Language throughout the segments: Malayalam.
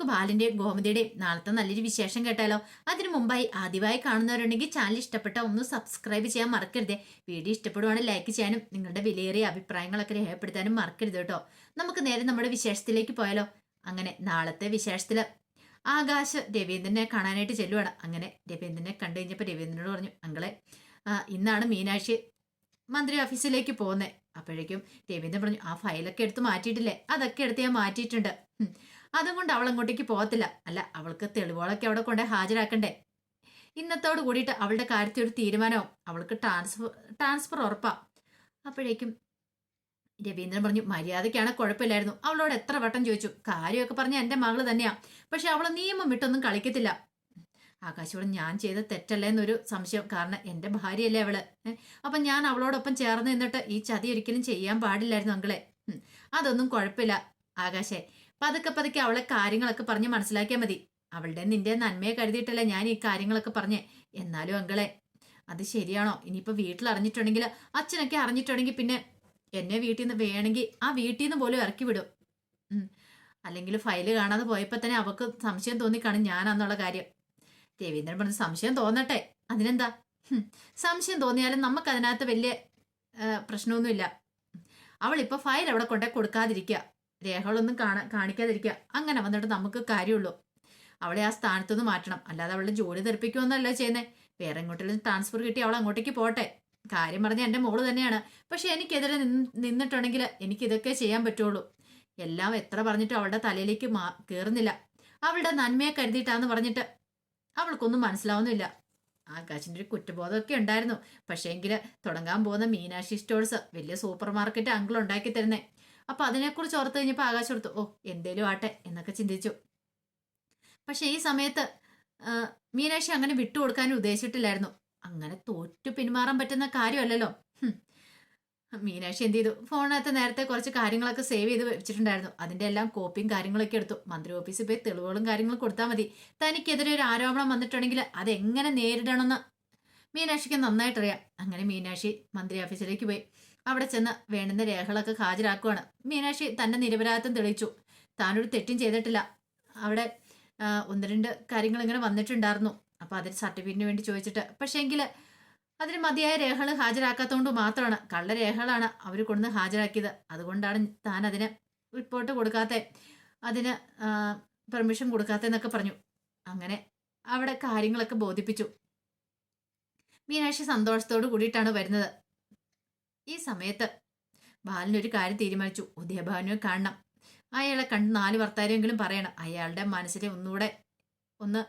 നമുക്ക് ബാലിന്റെയും ഗോമതിയുടെയും നാളത്തെ നല്ലൊരു വിശേഷം കേട്ടാലോ? അതിനു മുമ്പായി ആദ്യമായി കാണുന്നവരുണ്ടെങ്കിൽ ചാനൽ ഇഷ്ടപ്പെട്ട ഒന്ന് സബ്സ്ക്രൈബ് ചെയ്യാൻ മറക്കരുത്. വീഡിയോ ഇഷ്ടപ്പെടുവാണെങ്കിൽ ലൈക്ക് ചെയ്യാനും നിങ്ങളുടെ വിലയേറിയ അഭിപ്രായങ്ങളൊക്കെ രേഖപ്പെടുത്താനും മറക്കരുത് കേട്ടോ. നമുക്ക് നേരെ നമ്മുടെ വിശേഷത്തിലേക്ക് പോയാലോ? അങ്ങനെ നാളത്തെ വിശേഷത്തിൽ ആകാശ് രവീന്ദ്രനെ കാണാനായിട്ട് ചെല്ലുവാണ്. അങ്ങനെ രവീന്ദ്രനെ കണ്ടു കഴിഞ്ഞപ്പോൾ രവീന്ദ്രനോട് പറഞ്ഞു അങ്കളെ ഇന്നാണ് മീനാക്ഷി മന്ത്രി ഓഫീസിലേക്ക് പോകുന്നത് അപ്പോഴേക്കും രവീന്ദ്രൻ പറഞ്ഞു ആ ഫയലൊക്കെ എടുത്ത് മാറ്റിയിട്ടില്ലേ? അതൊക്കെ എടുത്ത് ഞാൻ മാറ്റിയിട്ടുണ്ട്. ഉം. അതും കൊണ്ട് അവൾ അങ്ങോട്ടേക്ക് പോകത്തില്ല. അല്ല അവൾക്ക് തെളിവുകളൊക്കെ അവിടെ കൊണ്ട് ഹാജരാക്കണ്ടേ? ഇന്നത്തോട് കൂടിയിട്ട് അവളുടെ കാര്യത്തിൽ ഒരു തീരുമാനവും. അവൾക്ക് ട്രാൻസ്ഫർ ട്രാൻസ്ഫർ ഉറപ്പാ. അപ്പോഴേക്കും രവീന്ദ്രൻ പറഞ്ഞു മര്യാദയ്ക്കാണ് കുഴപ്പമില്ലായിരുന്നു. അവളോട് എത്ര വട്ടം ചോദിച്ചു. കാര്യമൊക്കെ പറഞ്ഞ എന്റെ മകൾ തന്നെയാ. പക്ഷെ അവൾ നിയമം വിട്ടൊന്നും കളിക്കത്തില്ല. ആകാശോട് ഞാൻ ചെയ്ത തെറ്റല്ലേ എന്നൊരു സംശയം. കാരണം എന്റെ ഭാര്യയല്ലേ അവൾ? അപ്പൊ ഞാൻ അവളോടൊപ്പം ചേർന്ന് നിന്നിട്ട് ഈ ചതി ഒരിക്കലും ചെയ്യാൻ പാടില്ലായിരുന്നു അങ്കിളെ. അതൊന്നും കുഴപ്പമില്ല. ആകാശേ പതുക്കെ പതുക്കെ അവളെ കാര്യങ്ങളൊക്കെ പറഞ്ഞ് മനസ്സിലാക്കിയാൽ മതി. അവളുടെ നിന്റെ നന്മയെ കരുതിയിട്ടല്ലേ ഞാൻ ഈ കാര്യങ്ങളൊക്കെ പറഞ്ഞേ. എന്നാലും അങ്കളെ അത് ശരിയാണോ? ഇനിയിപ്പോ വീട്ടിൽ അറിഞ്ഞിട്ടുണ്ടെങ്കിൽ അച്ഛനൊക്കെ അറിഞ്ഞിട്ടുണ്ടെങ്കിൽ പിന്നെ എന്നെ വീട്ടിൽ നിന്ന് വേണമെങ്കിൽ ആ വീട്ടിൽ നിന്ന് പോലും ഇറക്കി വിടും. അല്ലെങ്കിൽ ഫയൽ കാണാതെ പോയപ്പോൾ തന്നെ അവക്ക് സംശയം തോന്നിക്കാണും ഞാനാന്നുള്ള കാര്യം. രവീന്ദ്രൻ പറഞ്ഞു സംശയം തോന്നട്ടെ. അതിനെന്താ? സംശയം തോന്നിയാലും നമുക്ക് അതിനകത്ത് വലിയ പ്രശ്നമൊന്നുമില്ല. അവളിപ്പോൾ ഫയൽ അവിടെ കൊണ്ടേ കൊടുക്കാതിരിക്കുക രേഖകളൊന്നും കാണാ കാണിക്കാതിരിക്കുക അങ്ങനെ വന്നിട്ട് നമുക്ക് കാര്യമുള്ളൂ. അവളെ ആ സ്ഥാനത്തുനിന്ന് മാറ്റണം. അല്ലാതെ അവളുടെ ജോലി തെറിപ്പിക്കുമെന്നല്ല ചെയ്യുന്നത് വേറെ എങ്ങോട്ടെങ്കിലും ട്രാൻസ്ഫർ കിട്ടി അവൾ അങ്ങോട്ടേക്ക് പോട്ടെ. കാര്യം പറഞ്ഞ എന്റെ മോൾ തന്നെയാണ്. പക്ഷെ എനിക്കെതിരെ നിന്ന് നിന്നിട്ടുണ്ടെങ്കിൽ എനിക്ക് ഇതൊക്കെ ചെയ്യാൻ പറ്റുള്ളൂ. എല്ലാം എത്ര പറഞ്ഞിട്ടും അവളുടെ തലയിലേക്ക് മാ കയറുന്നില്ല അവളുടെ നന്മയെ കരുതിയിട്ടാന്ന് പറഞ്ഞിട്ട് അവൾക്കൊന്നും മനസ്സിലാവുന്നില്ല. ആകാശിന്റെ ഒരു കുറ്റബോധമൊക്കെ ഉണ്ടായിരുന്നു. പക്ഷേങ്കിൽ തുടങ്ങാൻ പോകുന്ന മീനാക്ഷി സ്റ്റോഴ്സ് വലിയ സൂപ്പർ മാർക്കറ്റ് അങ്കിൾ ഉണ്ടാക്കി തരുന്നേ. അപ്പൊ അതിനെക്കുറിച്ച് ഓർത്ത് കഴിഞ്ഞപ്പോൾ ആകാശം എടുത്തു ഓ എന്തേലും ആട്ടെ എന്നൊക്കെ ചിന്തിച്ചു. പക്ഷെ ഈ സമയത്ത് മീനാക്ഷി അങ്ങനെ വിട്ടുകൊടുക്കാനും ഉദ്ദേശിച്ചിട്ടില്ലായിരുന്നു. അങ്ങനെ തോറ്റു പിന്മാറാൻ പറ്റുന്ന കാര്യമല്ലല്ലോ. മീനാക്ഷി എന്ത് ചെയ്തു? ഫോണിനകത്ത് നേരത്തെ കുറച്ച് കാര്യങ്ങളൊക്കെ സേവ് ചെയ്ത് വെച്ചിട്ടുണ്ടായിരുന്നു. അതിന്റെ എല്ലാം കോപ്പിയും കാര്യങ്ങളൊക്കെ എടുത്തു. മന്ത്രി ഓഫീസിൽ പോയി തെളിവുകളും കാര്യങ്ങളും കൊടുത്താൽ മതി. തനിക്കെതിരെ ഒരു ആരോപണം വന്നിട്ടുണ്ടെങ്കിൽ അതെങ്ങനെ നേരിടണമെന്ന് മീനാക്ഷിക്ക് നന്നായിട്ടറിയാം. അങ്ങനെ മീനാക്ഷി മന്ത്രി ഓഫീസിലേക്ക് പോയി. അവിടെ ചെന്ന് വേണ്ടുന്ന രേഖകളൊക്കെ ഹാജരാക്കുവാണ്. മീനാക്ഷി തന്റെ നിരപരാധിത്വം തെളിയിച്ചു. താനൊരു തെറ്റും ചെയ്തിട്ടില്ല. അവിടെ ഒന്ന് രണ്ട് കാര്യങ്ങൾ ഇങ്ങനെ വന്നിട്ടുണ്ടായിരുന്നു. അപ്പൊ അതിന് സർട്ടിഫിക്കറ്റിന് വേണ്ടി ചോദിച്ചിട്ട് പക്ഷേങ്കിൽ അതിന് മതിയായ രേഖകൾ ഹാജരാക്കാത്തതുകൊണ്ട് മാത്രമാണ്. കള്ള രേഖകളാണ് അവർ കൊണ്ടുവന്ന് ഹാജരാക്കിയത്. അതുകൊണ്ടാണ് താൻ അതിന് റിപ്പോർട്ട് കൊടുക്കാത്ത അതിന് പെർമിഷൻ കൊടുക്കാത്തെന്നൊക്കെ പറഞ്ഞു. അങ്ങനെ അവിടെ കാര്യങ്ങളൊക്കെ ബോധിപ്പിച്ചു. മീനാക്ഷി സന്തോഷത്തോട് കൂടിയിട്ടാണ് വരുന്നത്. ഈ സമയത്ത്. ബാലനൊരു കാര്യം തീരുമാനിച്ചു. ഉദയഭവനെ കാണണം. അയാളെ കണ്ട് നാല് വർത്താരെങ്കിലും പറയണം. അയാളുടെ മനസ്സിൽ ഒന്നുകൂടെ ഒന്ന്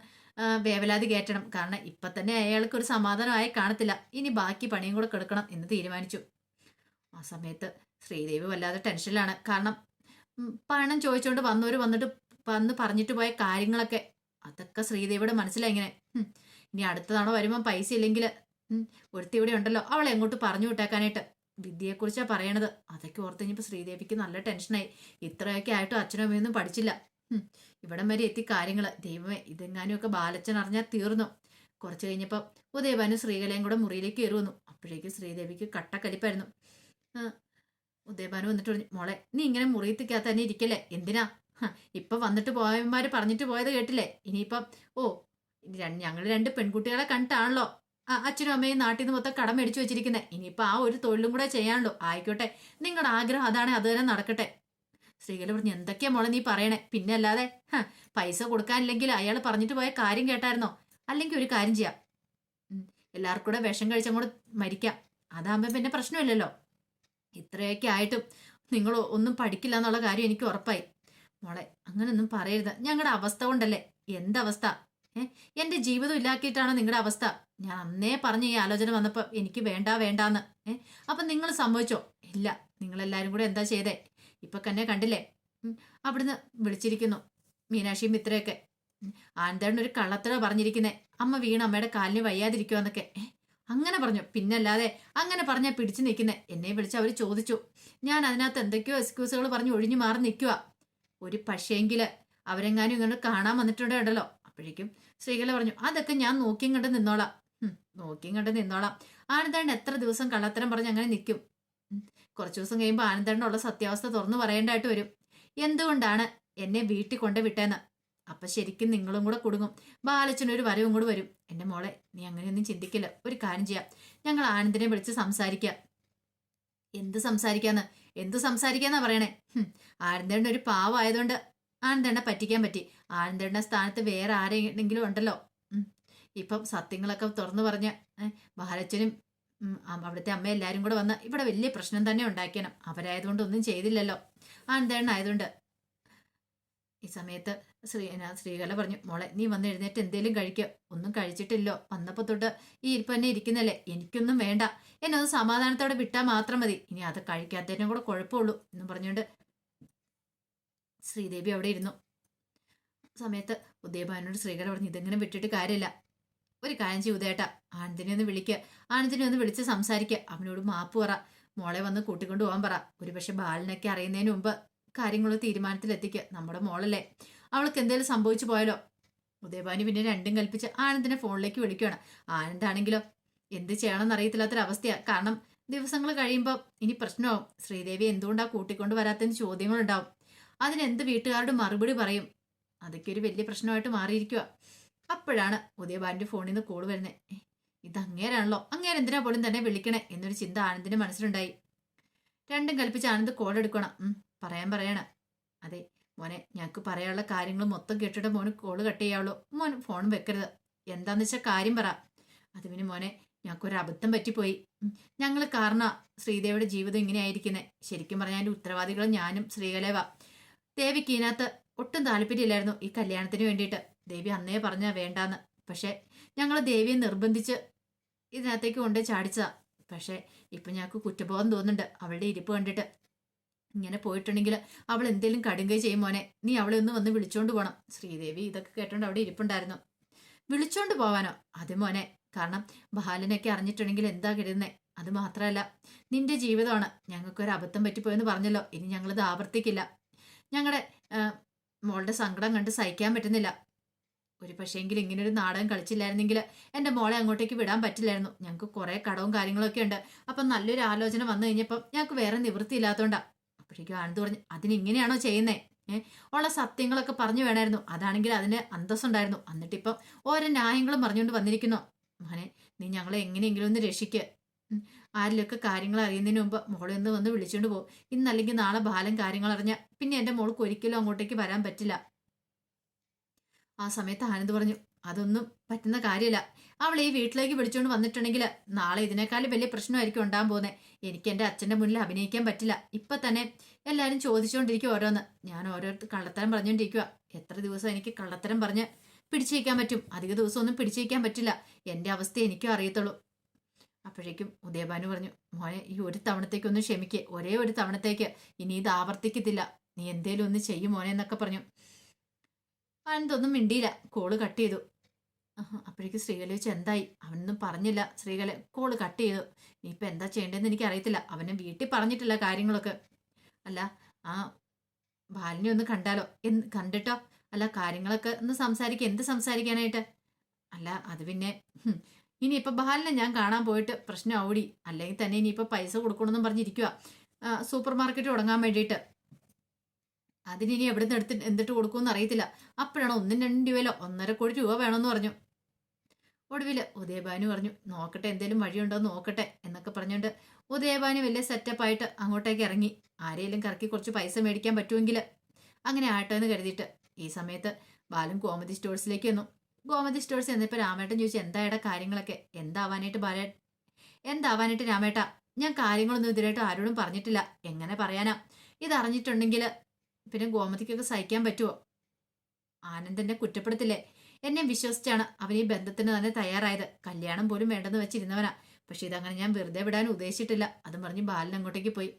വേവലാതി കയറ്റണം. കാരണം ഇപ്പൊ തന്നെ അയാൾക്ക് ഒരു സമാധാനമായി കാണത്തില്ല. ഇനി ബാക്കി പണിയും കൂടെ കിടക്കണം എന്ന് തീരുമാനിച്ചു. ആ സമയത്ത് ശ്രീദേവി വല്ലാതെ ടെൻഷനിലാണ്. കാരണം പണം ചോദിച്ചുകൊണ്ട് വന്നവര് വന്നിട്ട് വന്ന് പറഞ്ഞിട്ട് പോയ കാര്യങ്ങളൊക്കെ. അതൊക്കെ ശ്രീദേവിയുടെ മനസ്സിലായി ഇങ്ങനെ ഇനി അടുത്ത തവണ വരുമ്പോൾ പൈസ ഇല്ലെങ്കിൽ ഒരുത്തി ഇവിടെ ഉണ്ടല്ലോ. അവളെ എങ്ങോട്ട് പറഞ്ഞു വിട്ടേക്കാനായിട്ട്. വിദ്യയെക്കുറിച്ചാണ് പറയണത്. അതൊക്കെ ഓർത്ത് കഴിഞ്ഞപ്പോൾ ശ്രീദേവിക്ക് നല്ല ടെൻഷനായി. ഇത്രയൊക്കെ ആയിട്ടും അച്ഛനും അമ്മയൊന്നും പഠിച്ചില്ല. ഇവിടം വരെ എത്തി കാര്യങ്ങൾ ദൈവമേ ഇതെങ്ങാനും ഒക്കെ ബാലച്ചൻ അറിഞ്ഞാൽ തീർന്നു. കുറച്ച് കഴിഞ്ഞപ്പോൾ ഉദയഭാനും ശ്രീകലയും കൂടെ മുറിയിലേക്ക് കയറി വന്നു. അപ്പോഴേക്കും ശ്രീദേവിക്ക് കട്ടക്കലിപ്പായിരുന്നു. ഉദയഭാനു വന്നിട്ട് പറഞ്ഞു മോളെ നീ ഇങ്ങനെ മുറിയത്തിക്കകത്ത് തന്നെ ഇരിക്കല്ലേ? എന്തിനാ? ഇപ്പം വന്നിട്ട് പോയവന്മാര് പറഞ്ഞിട്ട് പോയത് കേട്ടില്ലേ? ഇനിയിപ്പം ഓ ഞങ്ങൾ രണ്ട് പെൺകുട്ടികളെ കണ്ടിട്ടാണല്ലോ. അച്ഛനും അമ്മയും നാട്ടിൽ നിന്ന് മൊത്തം കടം മേടിച്ചു വെച്ചിരിക്കുന്നത് ഇനിയിപ്പോൾ ആ ഒരു തൊഴിലും കൂടെ ചെയ്യാനുള്ളൂ ആയിക്കോട്ടെ. നിങ്ങളുടെ ആഗ്രഹം അതാണ് അത് തന്നെ നടക്കട്ടെ. സ്ത്രീകൾ പറഞ്ഞു എന്തൊക്കെയാ മോളെ നീ പറയണേ? പിന്നെ അല്ലാതെ പൈസ കൊടുക്കാനില്ലെങ്കിൽ അയാൾ പറഞ്ഞിട്ട് പോയ കാര്യം കേട്ടായിരുന്നോ? അല്ലെങ്കിൽ ഒരു കാര്യം ചെയ്യാം. എല്ലാവർക്കും കൂടെ വിഷം കഴിച്ചങ്ങോട്ട് മരിക്കാം. അതാകുമ്പോൾ പിന്നെ പ്രശ്നമില്ലല്ലോ. ഇത്രയൊക്കെ ആയിട്ടും നിങ്ങൾ ഒന്നും പഠിക്കില്ല എന്നുള്ള കാര്യം എനിക്ക് ഉറപ്പായി. മോളെ അങ്ങനൊന്നും പറയരുത്. ഞങ്ങളുടെ അവസ്ഥ കൊണ്ടല്ലേ? എന്തവസ്ഥ ഏ എന്റെ ജീവിതം ഇല്ലാക്കിയിട്ടാണ് നിങ്ങളുടെ അവസ്ഥ. ഞാൻ അന്നേ പറഞ്ഞ ഈ ആലോചന വന്നപ്പോൾ എനിക്ക് വേണ്ട വേണ്ടാന്ന്. ഏ അപ്പം നിങ്ങൾ സമ്മതിച്ചോ? ഇല്ല നിങ്ങളെല്ലാവരും കൂടെ എന്താ ചെയ്തേ? ഇപ്പൊ തന്നെ കണ്ടില്ലേ? അവിടുന്ന് വിളിച്ചിരിക്കുന്നു മീനാക്ഷിയും മിത്രയൊക്കെ. ആനന്ദേടൻ ഒരു കള്ളത്തര പറഞ്ഞിരിക്കുന്നേ. അമ്മ വീണ അമ്മയുടെ കാലിന് വയ്യാതിരിക്കുമെന്നൊക്കെ അങ്ങനെ പറഞ്ഞു. പിന്നല്ലാതെ അങ്ങനെ പറഞ്ഞാ പിടിച്ചു നിൽക്കുന്നേ എന്നെ വിളിച്ച് അവർ ചോദിച്ചു. ഞാൻ അതിനകത്ത് എന്തൊക്കെയോ എക്സ്ക്യൂസുകൾ പറഞ്ഞ് ഒഴിഞ്ഞു മാറി നിൽക്കുക ഒരു പക്ഷേങ്കിൽ അവരെങ്ങാനും ഇങ്ങോട്ട് കാണാൻ വന്നിട്ടുണ്ടോ അപ്പോഴേക്കും ശ്രീകല പറഞ്ഞു അതൊക്കെ ഞാൻ നോക്കിയും കണ്ട് നിന്നോളാം. നോക്കിയും കണ്ട് നിന്നോളാം. ആനന്ദേണ്ട എത്ര ദിവസം കള്ളത്തരം പറഞ്ഞ് അങ്ങനെ നിൽക്കും കുറച്ച് ദിവസം കഴിയുമ്പോൾ ഉള്ള സത്യാവസ്ഥ തുറന്നു പറയേണ്ടതായിട്ട് വരും. എന്തുകൊണ്ടാണ് എന്നെ വീട്ടിൽ കൊണ്ട് വിട്ടേന്ന്? അപ്പൊ ശരിക്കും നിങ്ങളും കൂടെ കുടുങ്ങും. ബാലച്ചനൊരു വരവും കൂടെ വരും. എന്റെ മോളെ നീ അങ്ങനെയൊന്നും ചിന്തിക്കില്ല. ഒരു കാര്യം ചെയ്യാം. ഞങ്ങൾ ആനന്ദിനെ വിളിച്ച് സംസാരിക്കാം. എന്ത് സംസാരിക്കാന്ന്? എന്ത് സംസാരിക്കാന്നാ പറയണേ? ആനന്ദേണ്ട ഒരു പാവായതുകൊണ്ട് ആനന്ദേണ്ട പറ്റിക്കാൻ പറ്റി. ആനന്ദേണ്ണ സ്ഥാനത്ത് വേറെ ആരെങ്കിലും ഉണ്ടല്ലോ. ഇപ്പം സത്യങ്ങളൊക്കെ തുറന്നു പറഞ്ഞ് ഏ, ബാലച്ചനും അവിടുത്തെ അമ്മ എല്ലാവരും കൂടെ വന്ന് ഇവിടെ വലിയ പ്രശ്നം തന്നെ ഉണ്ടാക്കണം അവരായതുകൊണ്ട് ഒന്നും ചെയ്തില്ലല്ലോ. ആനന്ദേണ്ണായതുകൊണ്ട് ഈ സമയത്ത് ശ്രീ ശ്രീകല പറഞ്ഞു മോളെ നീ വന്ന് എഴുന്നേറ്റ് എന്തേലും കഴിക്കുക ഒന്നും കഴിച്ചിട്ടില്ലോ. വന്നപ്പോൾ തൊട്ട് ഈ ഇരിപ്പ് തന്നെ ഇരിക്കുന്നല്ലേ. എനിക്കൊന്നും വേണ്ട. എന്നെ ഒന്ന് സമാധാനത്തോടെ വിട്ടാൽ മാത്രം മതി. ഇനി അത് കഴിക്കാത്തതിനും കൂടെ കുഴപ്പമുള്ളൂ. എന്ന് പറഞ്ഞുകൊണ്ട് ശ്രീദേവി അവിടെ ഇരുന്നു. സമയത്ത് ഉദയഭാനോട് ശ്രീകര പറഞ്ഞു ഇതെങ്ങനെ വിട്ടിട്ട് കാര്യമില്ല. ഒരു കാര്യം ചെയ്യൂ ഉദയേട്ടാ. ആനന്ദിനെ ഒന്ന് വിളിക്കുക ആനന്ദിനെ ഒന്ന് വിളിച്ച് സംസാരിക്കുക അവനോട് മാപ്പ് പറ. മോളെ വന്ന് കൂട്ടിക്കൊണ്ട് പോകാൻ പറ. ഒരുപക്ഷെ ബാലനൊക്കെ അറിയുന്നതിന് മുമ്പ് കാര്യങ്ങൾ തീരുമാനത്തിലെത്തിക്കുക നമ്മുടെ മോളല്ലേ. അവൾക്ക് എന്തെങ്കിലും സംഭവിച്ചു പോയാലോ? ഉദയഭാനി പിന്നെ രണ്ടും കൽപ്പിച്ച് ആനന്ദിനെ ഫോണിലേക്ക് വിളിക്കുകയാണ് ആനന്ദാണെങ്കിലോ? എന്ത് ചെയ്യണമെന്ന് അറിയത്തില്ലാത്തൊരവസ്ഥയാണ് കാരണം ദിവസങ്ങൾ കഴിയുമ്പോൾ ഇനി പ്രശ്നമാവും. ശ്രീദേവി എന്തുകൊണ്ടാണ് കൂട്ടിക്കൊണ്ട് വരാത്തതിന് ചോദ്യങ്ങളുണ്ടാവും. അതിനെന്ത് വീട്ടുകാരുടെ മറുപടി പറയും? അതൊക്കെ ഒരു വലിയ പ്രശ്നമായിട്ട് മാറിയിരിക്കുക അപ്പോഴാണ് ഉദയഭാന്റെ ഫോണിൽ നിന്ന് കോൾ വരുന്നത് ഇത് അങ്ങേരാണല്ലോ. അങ്ങേരെ എന്തിനാ പോലും തന്നെ വിളിക്കണേ എന്നൊരു ചിന്ത ആനന്ദിന്റെ മനസ്സിലുണ്ടായി. രണ്ടും കൽപ്പിച്ച് ആനന്ദ് കോൾ എടുക്കണം. പറയാൻ പറയണം. അതെ മോനെ ഞങ്ങൾക്ക് പറയാനുള്ള കാര്യങ്ങൾ മൊത്തം കേട്ടിട്ട് മോന് കോൾ കട്ട് ചെയ്യാവുള്ളൂ. മോൻ ഫോൺ വെക്കരുത്. എന്താന്ന് വെച്ചാൽ കാര്യം പറ. അത് പിന്നെ മോനെ ഞങ്ങൾക്കൊരു അബദ്ധം പറ്റിപ്പോയി. ഞങ്ങൾ കാരണ ശ്രീദേവിയുടെ ജീവിതം ഇങ്ങനെ ആയിരിക്കുന്നത് ശരിക്കും പറഞ്ഞാൽ അതിന്റെ ഉത്തരവാദികൾ ഞാനും ശ്രീകലേവ. ദേവിക്ക് ഇതിനകത്ത് ഒട്ടും താല്പര്യമില്ലായിരുന്നു ഈ കല്യാണത്തിന് വേണ്ടിയിട്ട്. ദേവി അന്നേ പറഞ്ഞാൽ വേണ്ടാന്ന്. പക്ഷേ ഞങ്ങൾ ദേവിയെ നിർബന്ധിച്ച് ഇതിനകത്തേക്ക് കൊണ്ട് ചാടിച്ചതാ. പക്ഷേ ഇപ്പൊ ഞങ്ങൾക്ക് കുറ്റബോധം തോന്നുന്നുണ്ട് അവളുടെ ഇരിപ്പ് കണ്ടിട്ട്. ഇങ്ങനെ പോയിട്ടുണ്ടെങ്കിൽ അവൾ എന്തേലും കടുങ്കൈ ചെയ്യും മോനെ. നീ അവളെ ഒന്ന് വന്ന് വിളിച്ചോണ്ട് പോണം. ശ്രീദേവി ഇതൊക്കെ കേട്ടോണ്ട് അവിടെ ഇരിപ്പുണ്ടായിരുന്നു. വിളിച്ചോണ്ട് പോവാനോ? അത് മോനെ കാരണം ബാലനൊക്കെ അറിഞ്ഞിട്ടുണ്ടെങ്കിൽ എന്താ കരുതുന്നേ? അത് മാത്രമല്ല നിന്റെ ജീവിതമാണ്. ഞങ്ങൾക്കൊരു അബദ്ധം പറ്റിപ്പോയെന്ന് പറഞ്ഞല്ലോ. ഇനി ഞങ്ങളിത് ആവർത്തിക്കില്ല. ഞങ്ങളുടെ മോളുടെ സങ്കടം കണ്ട് സഹിക്കാൻ പറ്റുന്നില്ല. ഒരു പക്ഷേങ്കിൽ ഇങ്ങനെ ഒരു നാടകം കളിച്ചില്ലായിരുന്നെങ്കിൽ എന്റെ മോളെ അങ്ങോട്ടേക്ക് വിടാൻ പറ്റില്ലായിരുന്നു. ഞങ്ങൾക്ക് കുറേ കടവും കാര്യങ്ങളൊക്കെ ഉണ്ട്. അപ്പം നല്ലൊരു ആലോചന വന്നു കഴിഞ്ഞപ്പം ഞങ്ങൾക്ക് വേറെ നിവൃത്തിയില്ലാത്തതുകൊണ്ടാ അപ്പോഴേക്കും ആനന്ദ് പറഞ്ഞു അതിനിങ്ങനെയാണോ ചെയ്യുന്നേ? ഉള്ള സത്യങ്ങളൊക്കെ പറഞ്ഞു വേണമായിരുന്നു. അതാണെങ്കിൽ അതിന് അന്തസ്സുണ്ടായിരുന്നു. എന്നിട്ടിപ്പം ഓരോ ന്യായങ്ങളും പറഞ്ഞുകൊണ്ട് വന്നിരിക്കുന്നു. മോനെ നീ ഞങ്ങളെ എങ്ങനെയെങ്കിലും ഒന്ന് രക്ഷിക്ക്. ഉം. ആരിലൊക്കെ കാര്യങ്ങൾ അറിയുന്നതിന് മുമ്പ് മോളെ ഒന്ന് വന്ന് വിളിച്ചുകൊണ്ട് പോകും. ഇന്നല്ലെങ്കിൽ നാളെ ബാലം കാര്യങ്ങൾ അറിഞ്ഞ പിന്നെ എന്റെ മോൾക്ക് ഒരിക്കലും അങ്ങോട്ടേക്ക് വരാൻ പറ്റില്ല. ആ സമയത്ത് ആനന്ദ് പറഞ്ഞു അതൊന്നും പറ്റുന്ന കാര്യമില്ല അവൾ ഈ വീട്ടിലേക്ക് വിളിച്ചുകൊണ്ട് വന്നിട്ടുണ്ടെങ്കിൽ നാളെ ഇതിനേക്കാളും വലിയ പ്രശ്നമായിരിക്കും ഉണ്ടാകാൻ പോകുന്നത് എനിക്ക് എന്റെ അച്ഛന്റെ മുന്നിൽ അഭിനയിക്കാൻ പറ്റില്ല. ഇപ്പം തന്നെ എല്ലാവരും ചോദിച്ചുകൊണ്ടിരിക്കും ഓരോന്ന്. ഞാൻ ഓരോരുത്തർ കള്ളത്തരം പറഞ്ഞുകൊണ്ടിരിക്കുക എത്ര ദിവസം എനിക്ക് കള്ളത്തരം പറഞ്ഞ് പിടിച്ചേക്കാൻ പറ്റും? അധിക ദിവസമൊന്നും പിടിച്ചു വയ്ക്കാൻ പറ്റില്ല. എന്റെ അവസ്ഥ എനിക്കും അറിയത്തുള്ളൂ. അപ്പോഴേക്കും ഉദയഭാനു പറഞ്ഞു മോനെ ഈ ഒരു തവണത്തേക്കൊന്ന് ക്ഷമിക്ക്. ഒരേ ഒരു തവണത്തേക്ക്. ഇനി ഇത് ആവർത്തിക്കത്തില്ല. നീ എന്തേലും ഒന്ന് ചെയ്യും മോനെ എന്നൊക്കെ പറഞ്ഞു. അവനതൊന്നും മിണ്ടിയില്ല. കോൾ കട്ട് ചെയ്തു. അപ്പോഴേക്ക് ശ്രീകല വെച്ച് എന്തായി? അവനൊന്നും പറഞ്ഞില്ല. ശ്രീകല കോൾ കട്ട് ചെയ്തു. ഇപ്പൊ എന്താ ചെയ്യേണ്ടതെന്ന് എനിക്ക് അറിയത്തില്ല അവനെ വീട്ടിൽ പറഞ്ഞിട്ടില്ല കാര്യങ്ങളൊക്കെ. അല്ല ആ ബാലിനെ ഒന്ന് കണ്ടാലോ? എന്ന് കണ്ടിട്ടോ? അല്ല കാര്യങ്ങളൊക്കെ ഒന്ന് സംസാരിക്കുക എന്ത് സംസാരിക്കാനായിട്ട്? അല്ല അത് പിന്നെ ഇനിയിപ്പോൾ ബഹാലിനെ ഞാൻ കാണാൻ പോയിട്ട് പ്രശ്നം ഓടി അല്ലെങ്കിൽ തന്നെ ഇനിയിപ്പോൾ പൈസ കൊടുക്കണമെന്നും പറഞ്ഞിരിക്കുക സൂപ്പർ മാർക്കറ്റ് തുടങ്ങാൻ വേണ്ടിയിട്ട്. അതിനി എവിടെ നിന്ന് എടുത്ത് എന്തിട്ട് കൊടുക്കുമെന്ന് അറിയത്തില്ല. അപ്പോഴാണ് ഒന്നും രണ്ടും രൂപയിലോ ഒന്നര കോടി രൂപ വേണമെന്ന് പറഞ്ഞു. ഒടുവിൽ ഉദയഭാനു പറഞ്ഞു നോക്കട്ടെ എന്തേലും വഴിയുണ്ടോ നോക്കട്ടെ എന്നൊക്കെ പറഞ്ഞുകൊണ്ട് ഉദയഭാനു വലിയ സെറ്റപ്പായിട്ട് അങ്ങോട്ടേക്ക് ഇറങ്ങി. ആരെയും കറക്കി കുറച്ച് പൈസ മേടിക്കാൻ പറ്റുമെങ്കിൽ അങ്ങനെ ആട്ടെ എന്ന് കരുതിയിട്ട് ഈ സമയത്ത് ബാലൻ കോമതി സ്റ്റോഴ്സിലേക്ക് വന്നു. ഗോമതി സ്റ്റോഴ്സ് എന്നിപ്പോൾ രാമേട്ടൻ ചോദിച്ചു എന്തായുടെ കാര്യങ്ങളൊക്കെ? എന്താവാനായിട്ട് ബാല എന്താവാനായിട്ട് രാമേട്ട ഞാൻ കാര്യങ്ങളൊന്നും ഇതിനായിട്ട് ആരോടും പറഞ്ഞിട്ടില്ല. എങ്ങനെ പറയാനാ? ഇതറിഞ്ഞിട്ടുണ്ടെങ്കിൽ പിന്നെ ഗോമതിക്കൊക്കെ സഹിക്കാൻ പറ്റുമോ ആനന്ദനെ കുറ്റപ്പെടുത്തില്ലേ? എന്നെ വിശ്വസിച്ചാണ് അവൻ ഈ ബന്ധത്തിന് തന്നെ തയ്യാറായത്. കല്യാണം പോലും വേണ്ടെന്ന് വെച്ചിരുന്നവനാ. പക്ഷെ ഇതങ്ങനെ ഞാൻ വെറുതെ വിടാൻ ഉദ്ദേശിച്ചിട്ടില്ല. അതും പറഞ്ഞ് ബാലൻ അങ്ങോട്ടേക്ക് പോയി.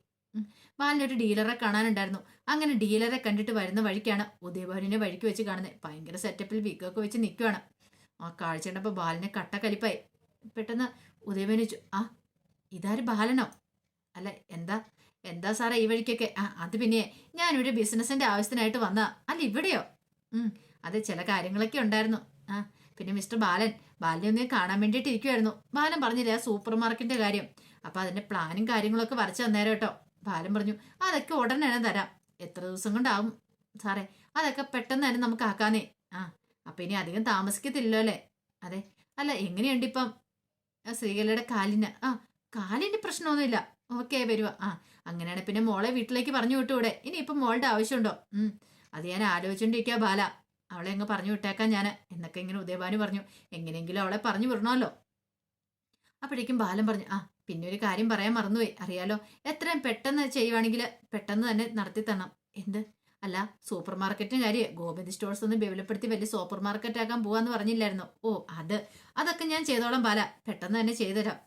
ബാലനൊരു ഡീലറെ കാണാനുണ്ടായിരുന്നു. അങ്ങനെ ഡീലറെ കണ്ടിട്ട് വരുന്ന വഴിക്കാണ് ഉദയഭവനിനെ വഴിക്ക് വെച്ച് കാണുന്നത് ഭയങ്കര സെറ്റപ്പിൽ വിഗൊക്കെ വെച്ച് നിൽക്കുവാണ് ആ കാഴ്ച കണ്ടപ്പോൾ ബാലിനെ കട്ട കലിപ്പായി. പെട്ടെന്ന് ഉദയഭവൻ ആ ഇതാര് ബാലനോ? അല്ല എന്താ എന്താ സാറേ ഈ വഴിക്കൊക്കെ? ആ അത് പിന്നെ ഞാനൊരു ബിസിനസിന്റെ ആവശ്യത്തിനായിട്ട് വന്നാ അല്ല ഇവിടെയോ? അതെ ചില കാര്യങ്ങളൊക്കെ ഉണ്ടായിരുന്നു. ആ പിന്നെ മിസ്റ്റർ ബാലൻ ബാലനെ ഒന്ന് കാണാൻ വേണ്ടിയിട്ട് ഇരിക്കുമായിരുന്നു ബാലൻ പറഞ്ഞില്ലേ ആ സൂപ്പർ മാർക്കറ്റിന്റെ കാര്യം. അപ്പോൾ അതിന്റെ പ്ലാനും കാര്യങ്ങളൊക്കെ വരച്ച് തന്നേരം കേട്ടോ ബാലൻ പറഞ്ഞു അതൊക്കെ ഉടനെ തരാം. എത്ര ദിവസം കൊണ്ടാവും സാറേ? അതൊക്കെ പെട്ടെന്ന് തന്നെ നമുക്ക് ആക്കാന്നേ. അപ്പം ഇനി അധികം താമസിക്കത്തില്ലോ അല്ലേ? അതെ. അല്ല എങ്ങനെയുണ്ട് ഇപ്പം? ആ ശ്രീകലയുടെ കാലിന്. ആ കാലിന് പ്രശ്നമൊന്നുമില്ല. ഓക്കെ വരുക ആ അങ്ങനെയാണ് പിന്നെ മോളെ വീട്ടിലേക്ക് പറഞ്ഞു വിട്ടൂടെ ഇനി ഇപ്പം മോളുടെ ആവശ്യമുണ്ടോ? അത് ഞാൻ ആലോചിച്ചോണ്ടിരിക്കുക ബാല. അവളെ അങ്ങ് പറഞ്ഞു വിട്ടേക്കാം ഞാൻ എന്നൊക്കെ ഇങ്ങനെ ഉദയഭാനു പറഞ്ഞു. എങ്ങനെയെങ്കിലും അവളെ പറഞ്ഞു വിടണമല്ലോ. അപ്പോഴേക്കും ബാലൻ പറഞ്ഞു ആ പിന്നെ ഒരു കാര്യം പറയാൻ മറന്നുപോയി. അറിയാലോ? എത്രയും പെട്ടെന്ന് ചെയ്യുവാണെങ്കിൽ പെട്ടെന്ന് തന്നെ നടത്തി തരണം എന്ത്? അല്ല സൂപ്പർ മാർക്കറ്റിന് കാര്യം. ഗോപതി സ്റ്റോഴ്സ് ഒന്ന് വിപുലപ്പെടുത്തി വലിയ സൂപ്പർ മാർക്കറ്റ് ആക്കാൻ പോവാന്ന് പറഞ്ഞില്ലായിരുന്നു? ഓ അത്. അതൊക്കെ ഞാൻ ചെയ്തോളാം പാല പെട്ടെന്ന് തന്നെ ചെയ്തുതരാം.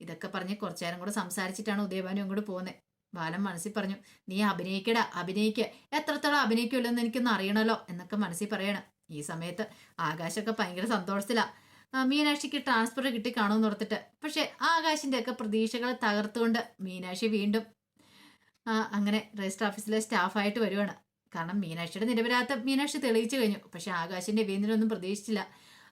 ഇതൊക്കെ പറഞ്ഞ് കുറച്ചു നേരം കൂടെ സംസാരിച്ചിട്ടാണ് ഉദയഭാനു അങ്ങോട്ട് പോകുന്നത് ബാലൻ മനസ്സിൽ പറഞ്ഞു നീ അഭിനയിക്കടാ അഭിനയിക്ക. എത്രത്തോളം അഭിനയിക്കുമല്ലെന്ന് എനിക്കൊന്ന് അറിയണമല്ലോ എന്നൊക്കെ മനസ്സിൽ പറയണം. ഈ സമയത്ത് ആകാശൊക്കെ ഭയങ്കര സന്തോഷത്തിലാ. ആ, മീനാക്ഷിക്ക് ട്രാൻസ്ഫർ കിട്ടി കാണുമെന്ന് ഓർത്തിട്ട്. പക്ഷെ ആകാശിന്റെ ഒക്കെ പ്രതീക്ഷകളെ തകർത്തുകൊണ്ട് മീനാക്ഷി വീണ്ടും അങ്ങനെ രജിസ്റ്റർ ഓഫീസിലെ സ്റ്റാഫായിട്ട് വരുവാണ്. കാരണം മീനാക്ഷിയുടെ നിരപരാധം മീനാക്ഷി തെളിയിച്ചു കഴിഞ്ഞു. പക്ഷെ ആകാശിന്റെ രവീന്ദ്രനൊന്നും പ്രതീക്ഷിച്ചില്ല.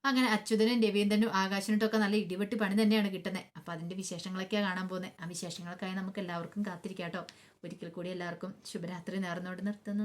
അങ്ങനെ അച്യുതനും രവീന്ദ്രനും ആകാശിനോട്ടൊക്കെ നല്ല ഇടിവെട്ടി പണി തന്നെയാണ് കിട്ടുന്നത് അപ്പൊ അതിന്റെ വിശേഷങ്ങളൊക്കെയാണ് കാണാൻ പോകുന്നത് ആ വിശേഷങ്ങൾക്കായി നമുക്ക് എല്ലാവർക്കും കാത്തിരിക്കാം കേട്ടോ. ഒരിക്കൽ കൂടി എല്ലാവർക്കും ശുഭരാത്രി നേർന്നുകൊണ്ട് നിർത്തുന്നു.